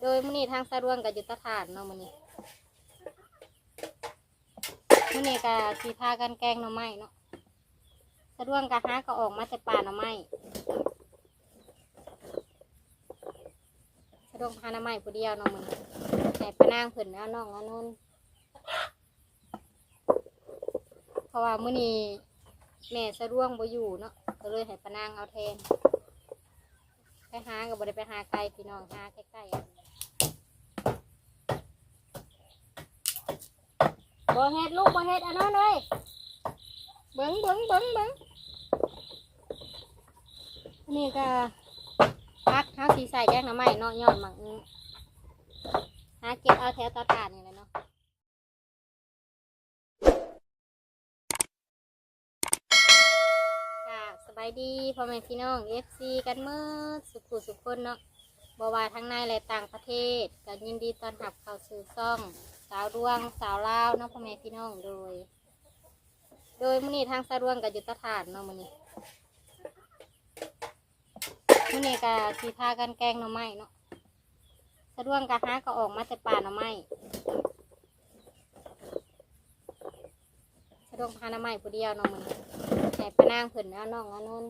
โดยมื้อนี้ทางสะดวงกับยุทธฐานเนาะมื้อนี้มื้อนี้ก็สีพากันแกงหน่อไม้เนาะสะดวงกะหาก็ออกมาแต่ป่าหน่อไม้สะดวกพาหน่อไม้ผู้เดียวเนาะมื้อนี้แต่ปนางเพิ่นเอาน้องเอานุ่นเพราะว่ามื้อนี้แม่สะดวงบ่อยู่เนาะก็เลยให้ปะนางเอาแทนไปหากับ่ได้ไปหาไกลพี่น้องหาใกล้ๆอัน บ่เฮ็ดลูกบ่เฮ็ดอันนั้นเลยเบิ้งเบิ้งเบิ้งเบิ้งนี่ก็พักเฮาสีใส่แกงหน้ำไม้เนาะย้อนหมักอื้อหาเก็บเอาแถวตาตาดนี่แหละเนาะค่ะสบายดีพ่อแม่พี่น้อง FC กันเมื่อสุขุสุขคนเนาะบว่าทั้งในและต่างประเทศก็ยินดีต้อนรับเข้าสู่ซ่อง สาวดวงสาวลาวเนาะพ่อแม่พี่น้องโดย โดยมื้อนี้ทางสาวดวงกับยุทธฐานเนาะมื้อนี้มื้อนี้ก็สีพากันแกงหน่อไม้เนาะสะดวงกะหาก็ออกมาแต่ป่าหน่อไม้สะดวกพาหน่อไม้ผู้เดียวเนาะมื้อนี้แต่ปนางเพิ่นเอาน้องเอานุ่น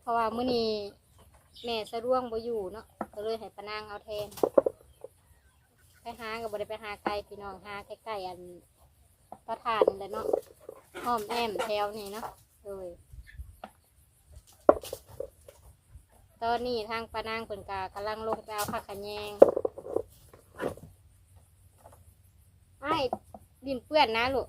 เพราะว่ามื้อนี้แม่สะดวงบ่อยู่เนาะก็เลยให้ปะนางเอาแทน ไปหากับ่ได้ไปหาไกลพี่น้องหาใกล้ๆอันประทานนี่แหละเนาะห้อมแอมแถวนี่เนาะโดยตอนนี้ทางปานางเป็นกากำลังลงไปเอาผักขะแยงไอ้ดินเปื้อนนะลูก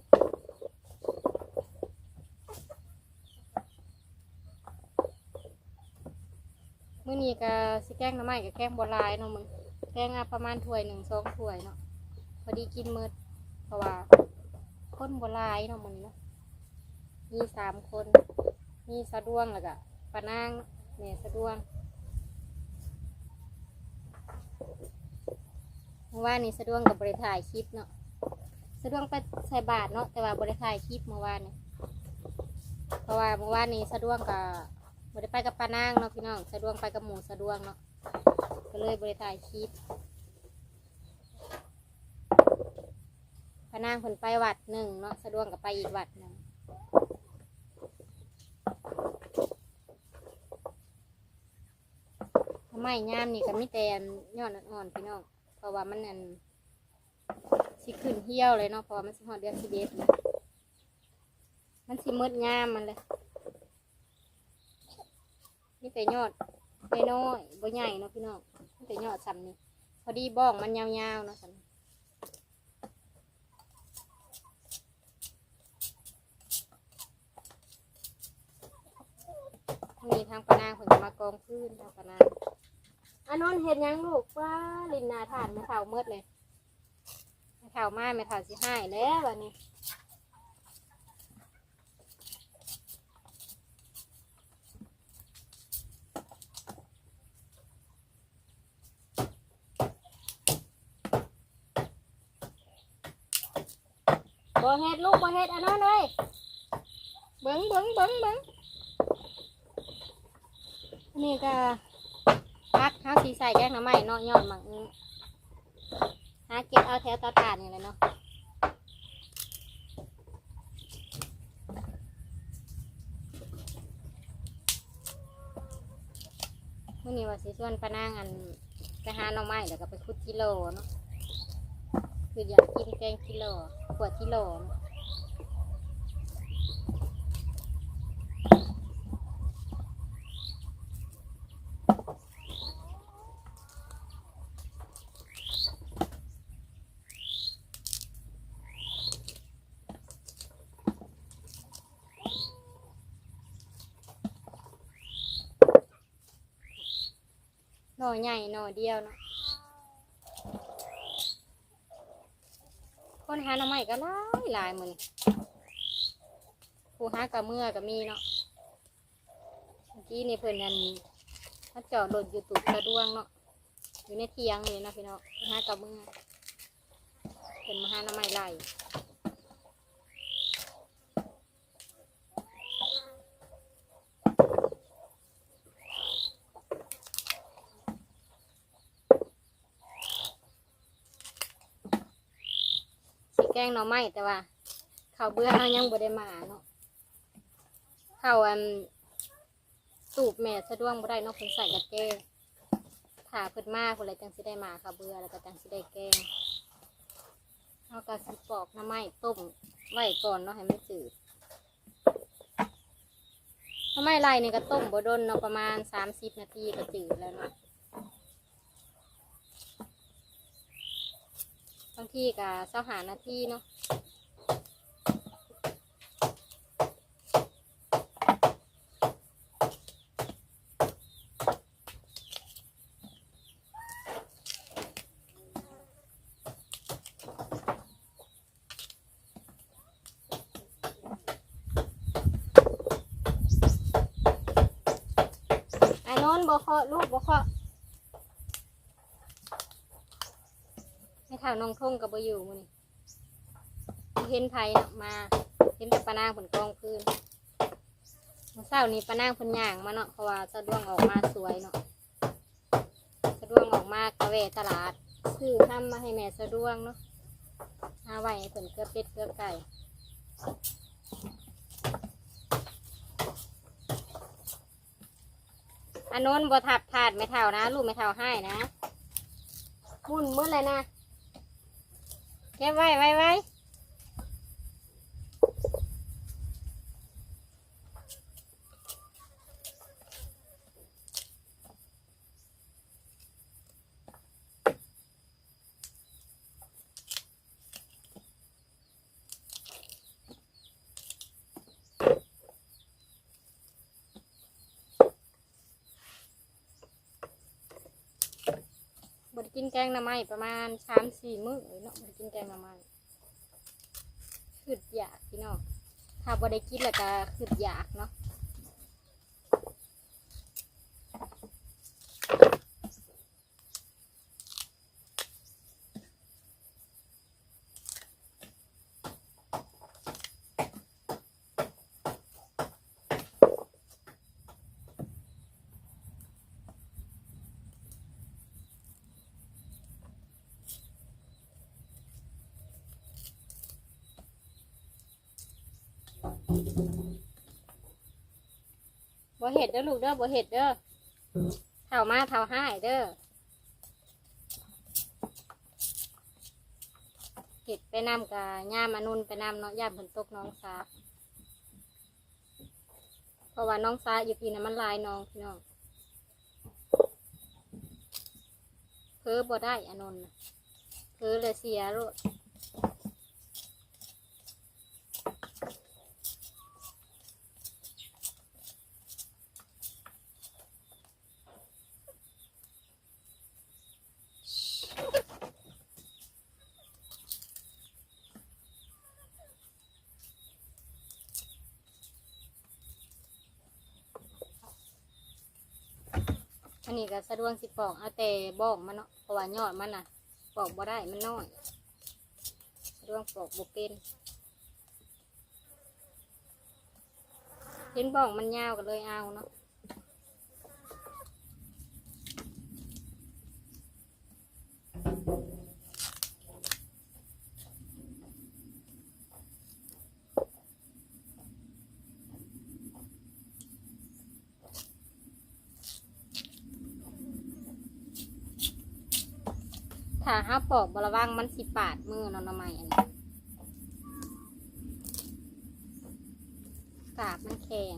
มื้อนี้ก็สิแกงน้ำไม้กับแกงบัวลายเนาะมึง แกงอะประมาณถ้วยหนึ่งสองถ้วยเนาะพอดีกินมืดเพราะว่าคนโบหลายเนาะมันเนาะมีสามคน มีสะดวงแล้วก็ปานางแม่ยสะดวงเมื่อวานนี้สะดวงกับบริถ่ายคลิปเนาะสะดวงไปใส่บาทเนาะแต่ว่าบริถ่ายคลิปเมื่อวานเนี้เพราะว่าเมื่อวานนี้สะดวงกับบริไปกับปานางเนาะพี่น้องสะดวงไปกับหมูสะดวงเนาะ ก็เลยบริถ่ายคลิปพนางเพิ่นไปวัดหนึ่งเนาะสะดวกกับไปอีกวัดหนึ่งทำไมยามนี่ก็มีแต่อันยอดอ่อนๆพี่น้องเพราะว่ามันอันสิขึ้นเหี่ยวเลยเนาะเพราะมันสิหอดเดือนสิบเอ็ดมันสิมืดยามมันเลยมีแต่ยอดน้อยๆบ่ใหญ่เนาะพี่น้อง แต่ยอดซ้ำนี่พอดีบ้องมันยาวๆเนาะซ้ำนี่มีทางปนางผลมากองพื้นทางปนางอันนนเห็นยังลูกว่าลินนาทานไม่เท่าเมืดเลยไม่เท่ามาไม่เท่าสิให้แล้ววันนี้ บ่เฮ็ดลูกบ่เฮ็ดอันนั้นเลยเบิ้งเบิ้งเบิ้งเบิ้งนี่ก็พักเฮาสีใส่แกงน้ำไม้เนาะยอนมักอื้อหาเก็บเอาแถวตาตาดนี่แหละเนาะมื่อนี้ว่าสิชวนปนางอันไปหาหน่อไม้แล้วก็ไปขุดกิโลเนาะคืออยากกินแกงกิโล ขวดกิโลเนาะหน่อใหญ่หน่อเดียวเนาะ คนหาหน่อไม้ก็หลายหลายมือนผู้หากับเมื่อก็มีเนาะเมื่อกี้นี่เพื่อนนั่นถ้าจอดรถอยู่ตุกกระดวงเนาะอยู่ในเทียงเลยนะพี่เนาะผู้หากับเมื่อเพิ่นมาหาหน่อไม้ไล่ งหน่อไม้แต่ว่าข้าวเบื่อเรายังบ่ได้มาเนาะข้าวอันสูบแม่สะดวกบ่ได้เนาะเพิ่นใส่กระแกงถ้าเพิ่นมาคนไรจังสิได้มาข้าวเบื่อแล้วก็จังสิได้แกงเราก็สิปอกหน่อไม้ต้มไว้ก่อนเนาะให้มันจืดหน่อไม้ลายนี่ก็ต้มบ่ดนเนาะประมาณสามสิบนาทีก็จืดแล้วเนาะางทีก็เสาหานาทีเนาะไอ้นนท์บ่เคาะลูกบ่เคาะ ไม่ถามน้องทงกับบอยู่มื้อนี้เห็นไผเนาะมา เห็นแต่ปานางผลกองพื้นเมื่อเช้านี้ปานางเพิ่นย่างมาเนาะเพราะว่าสะดวงออกมาสวยเนาะสะดวงออกมากระเวตลาดซื้อทำมาให้แม่สะดวงเนาะหาไว้ให้เพิ่นเกลือเป็ดเกลือไก่อันโน้นบ่ทับถาดไม่เท่านะ ลูกไม่เท่าให้นะมุ่นมืดเลยนะ เก็บไว้ไว้ไว้ กินแกงหน่อไม้ประมาณสามสี่มื้อเนาะบไดกินแกงหน่อไม้ขึ้นอยากพี่น้องถ้าบได้กินแล้วก็ขึ้นอยากเนาะ บ่เห็ดเด้อลูกเด้อบ่เห็ดเด้อเท่ามาเท่าให้เด้อเห็ดไปนำกับย่ามานุนไปนำเนาะย่าผลตกน้องสาเพราะว่าน้องสาอยู่ปีนั้นมันลายน้องพี่น้องเพ้อบ่ได้อนนท์น่ะเพ้อเลยเสียโล อันนี้ก็สะดวกสิปอกเอาแต่บอกมันเนาะเพราะว่ายอดมันน่ะปอกบ่ได้มันน้อยสะดวกปอกบ่เป็นเห็นบอกมันยาวก็เลยเอาเนาะ ถ้าห้าปอกบระวังมันสิปาดมือนาะหน่อไม้อันนี้กาบมันแข็ง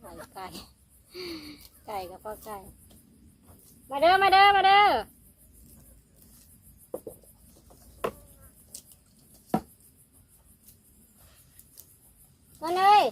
ไก่ไก่ไก่กับพ่อไก่มาเด้อมาเด้อมาเด้อมาเลย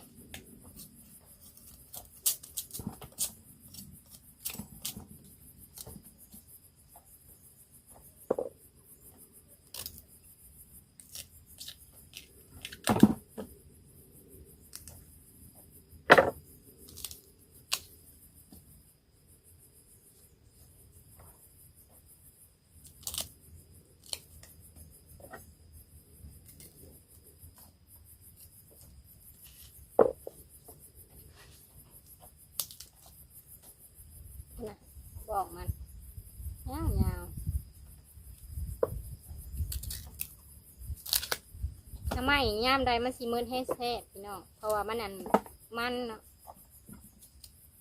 ไมย่ามใดมันสีมืดแห้งแซ่บพี่น้องเพราะว่ามันอันมันเนาะ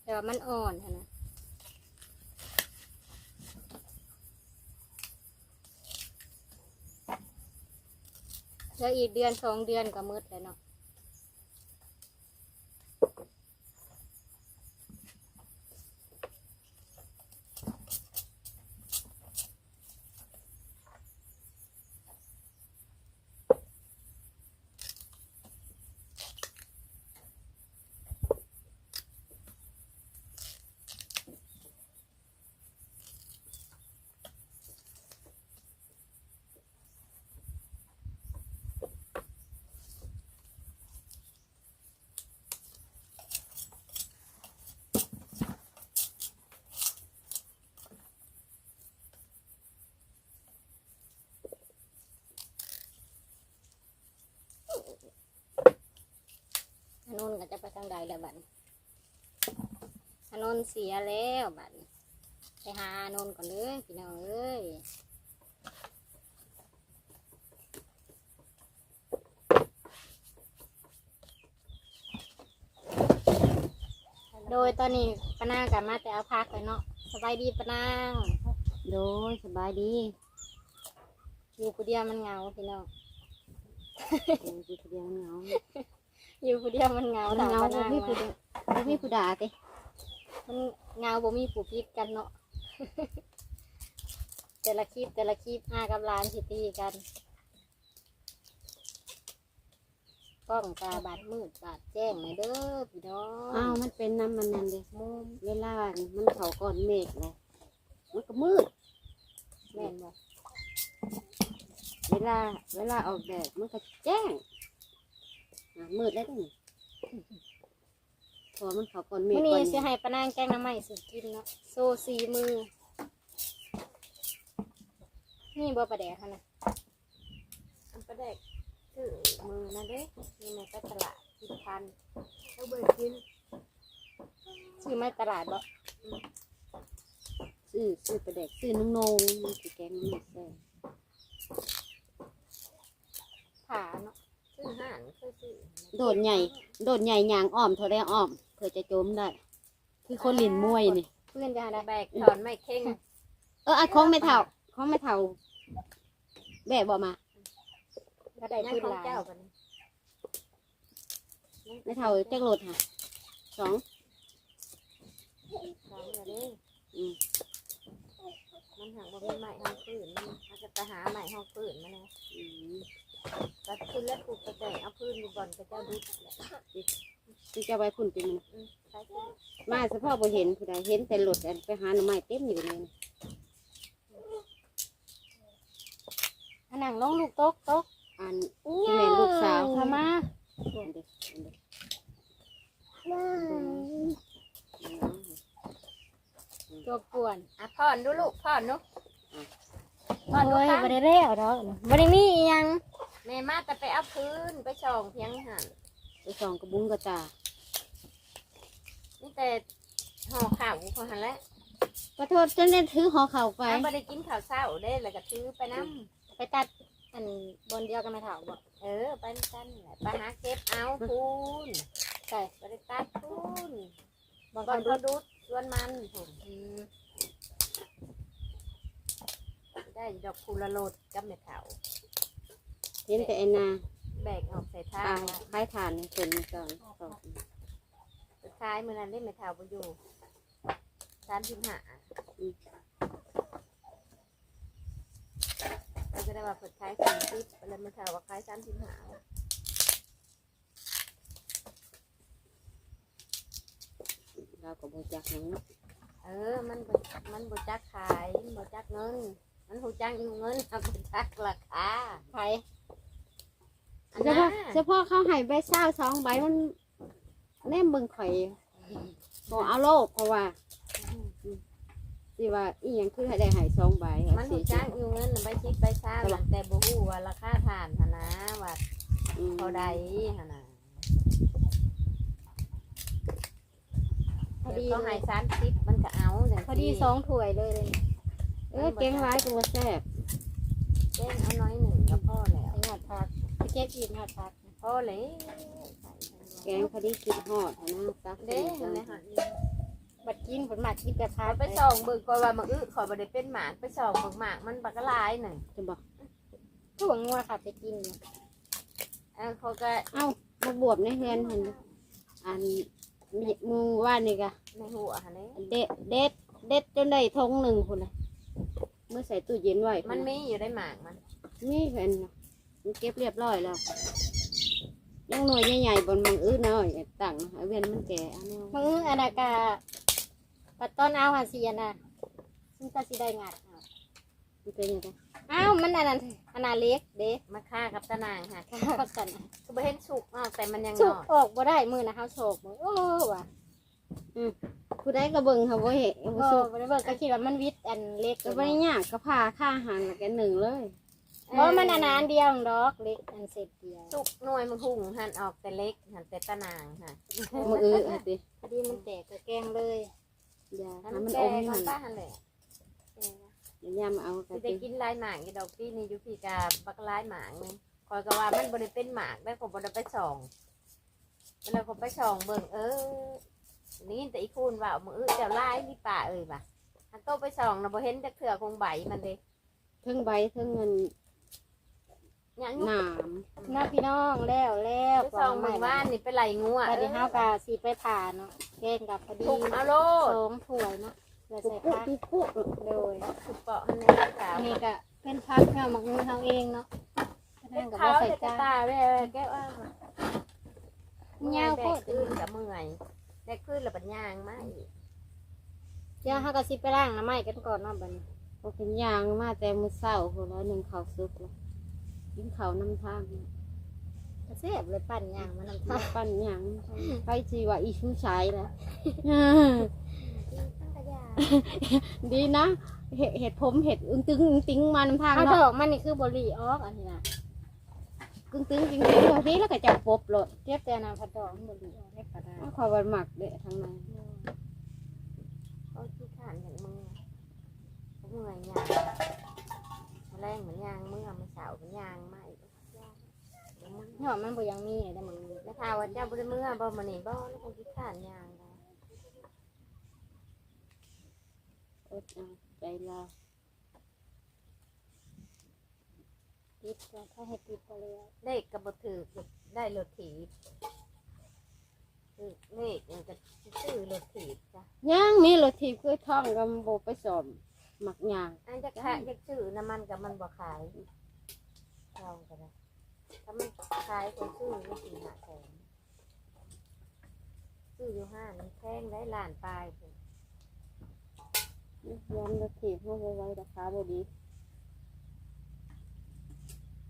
แต่ว่ามันอ่อนนนะแล้วอีกเดือนสองเดือนก็มืดแล้วเนาะ นนู้นก็จะไปทางใดแล้วบัดนี้อันนู้นเสียแล้วบัดนี้ไปหาอันนู้นก่อนเลยพี่น้องเอ้ยโดยตอนนี้ปะนางกลับมาแต่เอาพักเลยเนาะสบายดีปะนางโดยสบายดี อยู่คนเดียวมันเหงาพี่น้องเดี๋ยวอยู่คนเดียวเหงา อยู่คนเดียวมันเหงาเหงาถามบ่ปะนางมีผู้ว่าใดบ่มีผู้ด่าติมันเหงาบ่มีผู้พิดกันเนาะ แต่ละคลิปแต่ละคลิปอากับหลานสิตีกันกล้องตาบาดมืดบาดแจ้งเลยเด้อพี่น้องอ้าวมันเป็นน้ำมันนั่นเด้มุมเวลามันเข้าก่อนเมฆเลยมันก็มืดแม่นบ่เวลาเวลาออกแดดมันก็แจ้ง อะมืดแล้วนี่พอมันเข้าก่อนเมฆมื้อก่นี้อนสิให้ปะนางแกงน้ำใหม่สิกินเนาะโซสีมือ นี่บ่ประแดกหั่นน่ะอันประเด็กคือมือนั่นเด้นี่ในตลาดกินพันเอาเบิดกินซื้อมาตลาดบ่ซื้อซื้อประเด็กซื้อนุ่งนงมันสิแกงมันแซ่บผาเนาะ ซื้อห่านเคยซื้อโดดใหญ่ โดดใหญ่ยางอ้อมเท่าไรอ้อมเพื่อจะโจมได้ คือคนหลินมวยนี่ เพื่อนจะหาได้แบกถอนไม่เข่งเออไอ้ของไม่เท่าของไม่เท่าแบบบอกมาก็ได้ยังพื้นของหลายเจ้ากันไม่เท่าจักรรถค่ะสองสองเลย อืมมันหางบ่มีใหม่ห้องพื้นมันอาจจะไปหาใหม่ห้องพื้นมาเลย อืม ก็ขึ้นแล้วปลูกกระแตเอาพื้นอยู่บ่อนกระเจ้าดุแหละที่จะไปพุ่นจริงนะอืมใช่ขึ้นมาเฉพาะบ่เห็นผู้ใดเห็นแต่รถอันไปหาหน่อไม้เต็มอยู่เลยนะอันนังลงลูกโต๊ะโต๊ะอันแม่ลูกสาวทำมาอันเด็กอันเด็กตัวป่วนอะพ่อนดูลูกพ่อนดูพ่อนโอ้ดูยค่ะ บ่ได้เรียวดอกบ่ได้มีอีหยัง แม่มาแต่ไปเอาพื้นไปช่องเพียงหันไปส่องกระบุงกระตานี่แต่ห่อข้าวเขาหันแล้วขอโทษจนได้ถือห่อเข่าวไปเอาไปได้กินข้าวเช้าได้แล้วก็ถือไปน้ไปตัดอันบนเดียวกันไม่เท่าบ่ำเออไปนำกันแหละไปหาเก็บเอาพูนใช่ไปได้ตัดพูนบางบ่คอนนเขาดูดชวนมันผมอืมได้ดอกคูละโลดกับเม็ดเถา เห็นแต่ไอ้นาแบกออกใส่ท่าปลาคล้ายทานนี่เป็นก่อนสองสุดท้ายมือนั้นเล่นเม็ดเถาไปอยู่สามสิบห้าเราจะได้ว่าผลท้ายสี่สิบแล้วเม็ดเถาว่าคล้ายสามสิบห้าเราก็บ่จักหยังเนาะเออ มันบ่มันบจักขายมันบจักเงิน มันหูจักอยู่เงินมันบจักราคาไผอัน เฉนั้พาะนเฉพาะเขาให้ใบเศร้าสองใบมันแนมเบิ่งข่อยบ่เอาโลกเพราะว่าสิว่าอีหยังคือให้ได้ให้สองใบมันหูจักอยู่เงินใบชิดใบซ่าหลังแต่บ่ฮู้ว่าราคาทานหนนะว่าอืมเท่าใดหนนะพอดีเขาให้สามสิบมันก็เอาจังพอดีสองถ้วยเลยเลย เออเก่งร้ายก็บ่แซ่บเจ้นเอาน้อยหนึ่งก็พอแล้วไอ้หอด ผักเก็บอีกค่ะพักพอเลยแกงพอดีกินฮอดหั้นนะตักเด้เด้เห็นไหมคะบัดกินผลหมากกินแต่พัเอากไปส่องเบิ่งก่อนว่ามันอึขอยบ่ได้เป็นหมากไปส่องเบิ่งหมากมันบักกะลายหนึ่งจะบอกผู้หัวงัวค่ะไปกินเนี่ยเออเขาก็เอ้ามาบวบในเฮือนหันอันมีหมูว่านี่กะในหัวหั่นเลยเด็ดเด็ดเด็ดจนได้ทงหนึ่งคนเลยเมื่อใส่ตู้เย็นไว้มันมีอยู่ได้หมากมันนี่เห็นน่ะ มันเก็บเรียบร้อยแล้วยังหน่วยใหญ่ๆบนมังอื้อน้อยตั้งเอาเวียนมันแก่อันนี้มึงอันนากาปัดต้นเอาหาเสียน่ะซึ่งก็สิได้งัดเอามันเป็นยังไงอ้าวมันอันนั้นอันนาเล็กเด้มาฆ่ากับตะนางค่ะก็กันก็บ่เห็นสุกมากแต่มันยังสุนกอนออกบ่ได้มือนะเฮาโศกมือโอ้ว่ะผู้ใดก็เบิ่งค่ะว่าเห็นก็ว่าสุกบ่ได้เบิกก็คิดว่ามันวิทย์อันเล็กก็ไม่ได้ยากก็พาค่าอาหารละแกหนึ่งเลย เพราะมันอันนั้นเดียวดอกเล็กอันเสร็จเดียวสุกหน่วยมันหุ่งหันออกแต่เล็กหันแต่ตะนางค่ะมังอื้อเอาสิพอดีมันแตกก็แกงเลยอย่าให้ให้มันมันแก่อมก่อหันนป้าหันแหละแก่นะอย่ายามเอากัสินได้กินลายหมากอยู่ดอกปีนี้อยู่พี่กับบักลายหมากนี่คอยก็ว่ามันบ่ได้เป็นหมากได้ผมบ่ได้ไปส่องเวลาผมไปส่องเบิ่งเออนี่แต่อีคูนว่ามือเจ้าลายนี่ป่าเอ้ยว่ะอันโตไปส่องน่ะบ่เห็นจักเถื่อคงใบมันเด้เทั้งใบเทั้งเงิน ยังหนามน้าพี่น้องแล้วแล้วไปส่องเบิ่งว่านนี่ไปไหลงัวบัดนี้เฮาก็สิไปผ่าเนาะแกงกับพอดีถูกเอาโลดสองถ้วยเนาะเพื่อปุ๊ใส่บปุ๊บผักปุ๊บปุ๊บโดยถูกเปาะให้ในขาวอันนี้ก็เป็นพักเพื่อหมักมือเฮาเองเนาะนั่นก็เขาบ่ใส่แต่จานตาแว่แก้วว่ายาวแดโพกดขึ้นกับเมื่อยแดกขึ้นแล้วปัญญางมาอีกเดี๋ยวเฮาก็สิไปล้างน้ำไม้กันก่อนเนาะบัดนี้พอเป็นยางมาแต่มือเศร้าคนละหนึ่งข้าวซุปแล้ว กินข้าวน้ำทางก็แซ่บเลยปั่นย่างมันน้ำตาลปั้นยางไปจีว่าอีชูชายแล้ว ตั้งกระยาดีนะเห็ดเห็ดผมเห็ดอึ้งตึงอึ้งติ้งมาน้ำทางเอาดเนาะอกมันนี่คือบ่รีออกอันนี้น่ะกึ้งตึงจริงๆบางทีแล้วก็จับปบเลยเก็บแต่น้ำผัดดอกมันบ่รีออกได้ก็ได้ขอวันหมักเด้ทางในเขาขี้ขานอย่างมือเขาเมื่อยยางมา แรงเหมือนยางเมื่อมาเสาเป็นยางม่ยางเดี๋ยวมึงเนาะมันบ่ยังมีได้มึงแล้วข่าวว่าเจ้าบริเมื่อบ่มานี่บ่แล้วคงขี้ขานยางนะอดเอาใจเราติดก็ถ้าให้ติดก็เลยเลขกับบถือได้รถถีบเลขเนี่ยจะซื้อรถถีบจ้ะย่างนี่รถทีบคือท่องกับโบไปสอบ หมักยางอันจะขายจะซื้อน้ำมันกับมันบ่ขายลองกันนะถ้ามันขายคนซื้อไม่สี่ห้าแสนซื้ออยู่ห้ามันแพงได้ล้านปลายพุ่นยันรถทีบเพราะว่าไว้ราคาบดี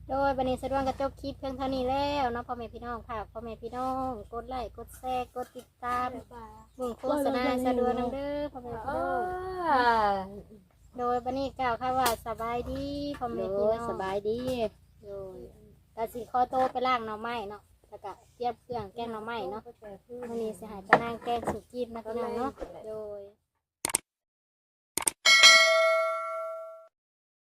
โดยบันนี้สะดวกกระจบคลิปเพียงเท่านี้แล้วเนาะพ่อแม่พี่น้องค่ะพ่อแม่พี่น้องกดไลค์กดแชร์กดติดตามบุ่งโฆษณาสะดวกนังเด้อพ่อแม่พี่เอน้อง อ โดยบันนี้กล่าวค่ะว่าสบายดีพ่อโดแม่พี่ยน้องสบายดีโดยกสิขอโตวไปล่างหน่อไม้เนาะแล้วก็เตรียมเครื่องแกงหน่อไม้เนาะวันนี้สิใหายไปนั่งแกงสุกี้นะพี่น้องเนาะโดย